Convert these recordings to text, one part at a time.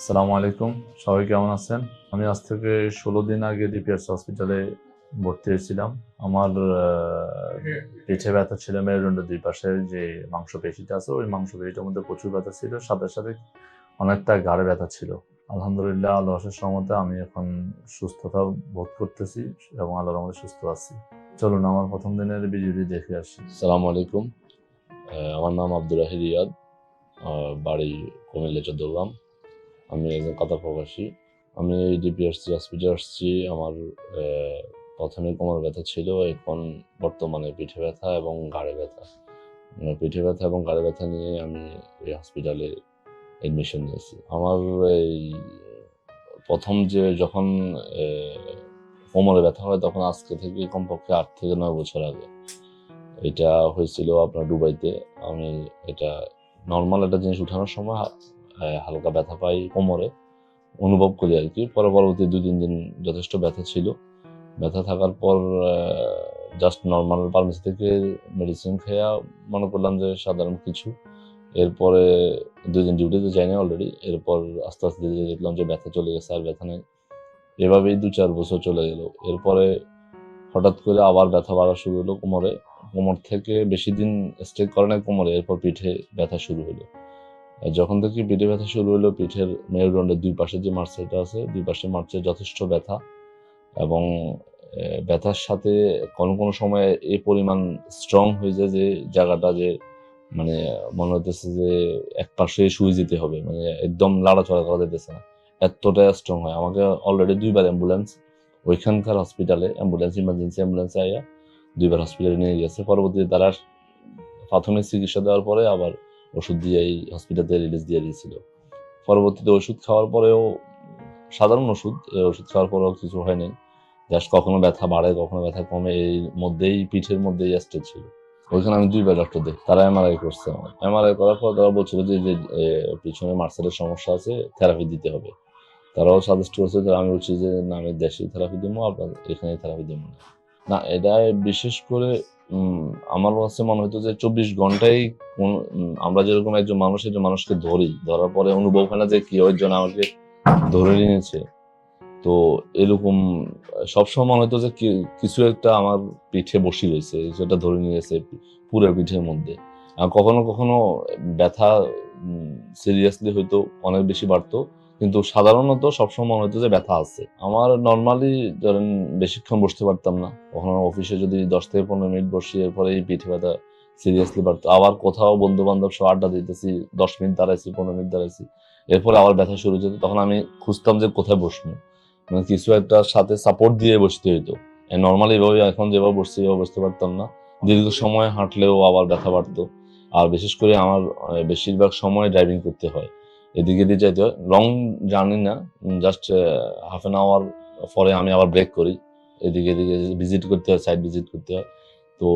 আসসালামু আলাইকুম। সবাই কেমন আছেন? আমি আজ থেকে ষোলো দিন আগে ডিপিআরস হসপিটালে ভর্তি হয়েছিলাম। আমার পিঠে ব্যথা ছিল মেরুদণ্ডের দুই পাশে যে মাংস পেশিটা আছে ওই মাংস পেশিটার মধ্যে প্রচুর ব্যথা ছিল। সাথে সাথে অনেকটা গাড়ে ব্যথা ছিল। আলহামদুলিল্লাহ আল্লাহ সহমতে আমি এখন সুস্থতা বোধ করতেছি এবং আল্লাহর আমাদের সুস্থ আছি। চলুন আমার প্রথম দিনের ভিডিওটি দেখে আসি। সালাম আলাইকুম। আমার নাম আব্দুর রাহি রিয়াদ আহ, বাড়ি কুমিল্লা চৌদ্দগ্রাম আমি একজন কাতার প্রবাসী। আমি ডিপিআরসি হসপিটাল আসছি আমার প্রথমে কোমর ব্যথা ছিল, এখন বর্তমানে পিঠে ব্যথা এবং ঘাড়ে ব্যথা। মানে পিঠে ব্যথা এবং গাড়ে ব্যথা নিয়ে আমি এই হসপিটালে এডমিশন নিয়েছি। আমার এই প্রথম যে যখন কোমরে ব্যথা হয় তখন আজকে থেকে কমপক্ষে আট থেকে নয় বছর আগে। এটা হয়েছিল আপনার দুবাইতে। আমি এটা নর্মাল একটা জিনিস উঠানোর সময় হালকা ব্যথা পাই কোমরে। অনুভব করি আর কি। পরে পরবর্তী দুই তিন দিন যথেষ্ট ব্যথা ছিল। ব্যথা থাকার পর জাস্ট নর্মাল ফার্মেসি থেকে মেডিসিন খেয়া মনে করলাম যে সাধারণ কিছু। এরপরে দুই দিন ডিউটিতে যাইনি অলরেডি এরপর আস্তে আস্তে ধীরে দেখলাম যে ব্যথা চলে গেছে আর ব্যথা নেই। এভাবেই দু, চার বছর চলে গেল। এরপরে হঠাৎ করে আবার ব্যথা বাড়া শুরু হলো কোমরে। কোমর থেকে বেশি দিন স্টে করে না কোমরে। এরপর পিঠে ব্যথা শুরু হলো। যখন থেকে পিঠে ব্যথা শুরু হলো, পিঠের মেরুদণ্ডের দুই পাশে যে মার্চেটা আছে, দুই পাশে মার্চে যথেষ্ট ব্যথা এবং ব্যথার সাথে কোনো কোনো সময় এই পরিমাণ স্ট্রং হয়ে যায় যে জায়গাটা যে মানে মনে হতেছে যে এক পাশে শুয়ে যেতে হবে মানে একদম লাড়াচড়া করা যেতেছে না। এতটা স্ট্রং হয়। আমাকে অলরেডি দুইবার অ্যাম্বুলেন্স ওইখানকার হসপিটালে অ্যাম্বুলেন্স ইমার্জেন্সি অ্যাম্বুলেন্স আইয়া দুইবার হসপিটালে নিয়ে গেছে। পরবর্তীতে তারা প্রাথমিক চিকিৎসা দেওয়ার পরে আবার ওষুধ দিয়ে এই হসপিটালে রিলিজ দিয়ে দিয়েছিল। পরবর্তীতে ওষুধ খাওয়ার পরেও, সাধারণ ওষুধ ওষুধ খাওয়ার পরেও কিছু হয়নি। জাস্ট কখনো ব্যথা বাড়ে, কখনো ব্যথা কমে, এই মধ্যেই, পিঠের মধ্যেই স্টেজ ছিল। ওইখানে আমি দুইবার ডক্টর দেখি, তারা এমআরআই করছে আমার এমআরআই করার পর তারা বলছিল যে যে পিছনে মার্সেলের সমস্যা আছে থেরাপি দিতে হবে। তারাও সাজেস্ট করছে যে, আমি বলছি যে, না, আমি দেশি থেরাপি দেবো, আপনার এখানে থেরাপি দেবো না। না, এটা বিশেষ করে আমার কাছে মনে হতো যে চব্বিশ ঘন্টায় কোন আমরা যেরকম একজন মানুষ একজন মানুষকে ধরি। ধরার পরে অনুভব হয় না যে কি একজন আমাকে ধরে নিয়েছে। তো এরকম সবসময় মনে হতো যে কিছু একটা আমার পিঠে বসি রয়েছে, কিছু ধরে নিয়েছে পুরো পিঠের মধ্যে। কখনো কখনো ব্যথা সিরিয়াসলি হয়তো অনেক বেশি বাড়তো। কিন্তু সাধারণত সবসময় মনে হতো যে ব্যথা আছে। আমার নর্মালি ধরেন বেশিক্ষণ বসতে পারতাম না। কখনো অফিসে যদি দশ থেকে পনেরো মিনিট বসি, এরপরে এই পিঠে ব্যথা সিরিয়াসলি বাড়তো। আবার কোথাও বন্ধু বান্ধব সব আড্ডা দিতেছি, দশ মিনিট দাঁড়াইছি, পনেরো মিনিট দাঁড়াইছি। এরপরে আবার ব্যথা শুরু হতো তখন আমি খুঁজতাম যে কোথায় বসবো। মানে কিছু একটা সাথে সাপোর্ট দিয়ে বসতে হইতো। নর্মালি এভাবে এখন যেভাবে বসছি, এভাবে বসতে পারতাম না। দীর্ঘ সময় হাঁটলেও আবার ব্যথা বাড়তো। আর বিশেষ করে আমার বেশিরভাগ সময় ড্রাইভিং করতে হয়। এদিকে দিয়ে যাইতে হয়। লং জার্নি না জাস্ট হাফ অ্যান আওয়ার পরে আমি আবার ব্রেক করি। এদিকে এদিকে ভিজিট করতে হয় সাইড ভিজিট করতে হয়। তো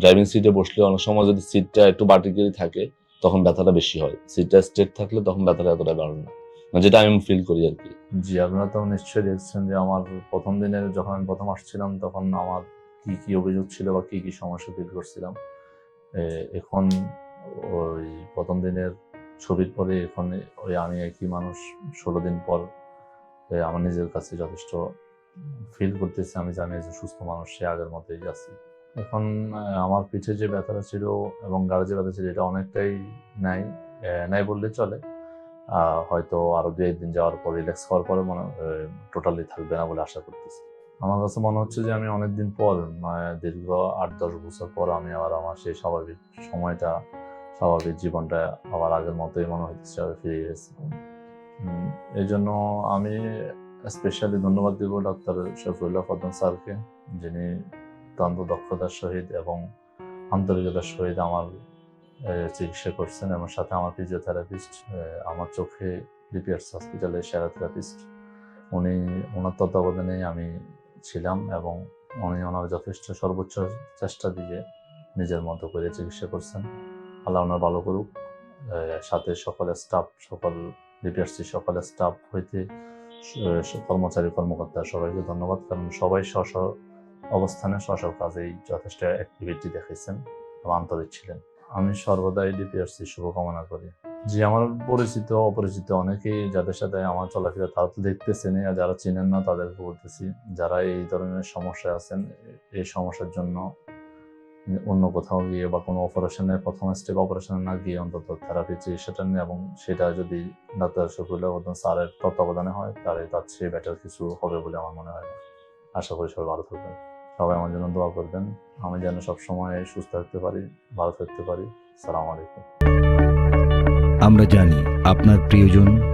ড্রাইভিং সিটে বসলে অনেক সময় যদি সিটটা একটু বাটিকেলি থাকে, তখন ব্যথাটা বেশি হয়। সিটটা স্ট্রেট থাকলে তখন ব্যথাটা এতটা বাড়ে না। মানে যেটা আমি ফিল করি আর কি। জি, আপনারা তো নিশ্চয়ই দেখছেন যে আমার প্রথম দিনে যখন আমি প্রথম আসছিলাম, তখন আমার কি কি অভিযোগ ছিল বা কি কি সমস্যা ফিল করছিলাম। এখন ওই প্রথম দিনের ছবির পরে এখন ওই আমি একই মানুষ ষোলো দিন পর আমার নিজের কাছে যথেষ্ট ফিল করতেছি। আমি জানি যে সুস্থ মানুষ, সে আগের মতোই আছি। এখন আমার পিঠে যে ব্যথাটা ছিল এবং গাড়ে যে ব্যথা ছিল, এটা অনেকটাই নাই নাই বললে চলে। হয়তো আরও দু একদিন যাওয়ার পর রিল্যাক্স হওয়ার পরে মনে টোটালি থাকবে না বলে আশা করতেছি। আমার কাছে মনে হচ্ছে যে আমি অনেকদিন পর দীর্ঘ আট দশ বছর পর আমি আবার আমার সেই স্বাভাবিক সময়টা স্বাভাবিক জীবনটা আবার আগের মতোই মনে হচ্ছে আবার ফিরে গেছে। এই জন্য আমি স্পেশালি ধন্যবাদ দিব ডাক্তার শফিউল্লাহ ফদন স্যারকে, যিনি অত্যন্ত দক্ষতার সহিত এবং আন্তরিকতার সহিত আমার চিকিৎসা করছেন এবং সাথে আমার ফিজিওথেরাপিস্ট আমার চোখে ডিপিআরস হসপিটালের সেরা থেরাপিস্ট উনি, ওনার তত্ত্বাবধানে আমি ছিলাম এবং উনি ওনার যথেষ্ট সর্বোচ্চ চেষ্টা দিয়ে নিজের মতো করে চিকিৎসা করছেন। আল্লাহ ওনার ভালো করুক। সাথে সকল স্টাফ সকল ডিপিআরসি সকল স্টাফ হইতে কর্মচারী, কর্মকর্তা সবাইকে ধন্যবাদ। কারণ সবাই স্ব স্ব অবস্থানে স্ব স্ব কাজেই যথেষ্ট অ্যাক্টিভিটি দেখেছেন এবং আন্তরিক ছিলেন। আমি সর্বদাই ডিপিআরসি শুভকামনা করি। যে আমার পরিচিত, অপরিচিত অনেকেই যাদের সাথে আমার চলাফেরা তারা তো দেখতেছেন আর যারা চিনেন না তাদেরকে বলতেছি, যারা এই ধরনের সমস্যায় আছেন এই সমস্যার জন্য অন্য কোথাও গিয়ে বা কোনো অপারেশনের প্রথম স্টেপ অপারেশনে না গিয়ে অন্তত থেরাপি চিকিৎসাটা নিয়ে এবং সেটা যদি ডাক্তার শফিউল্লাহ স্যারের তত্ত্বাবধানে হয়, তাহলে তার চেয়ে বেটার কিছু হবে বলে আমার মনে হয় আশা করি সবাই ভালো থাকবেন। সবাই আমার জন্য দোয়া করবেন। আমি যেন সবসময় সুস্থ থাকতে পারি, ভালো থাকতে পারি। সালাম আলাইকুম। আমরা জানি আপনার প্রিয়জন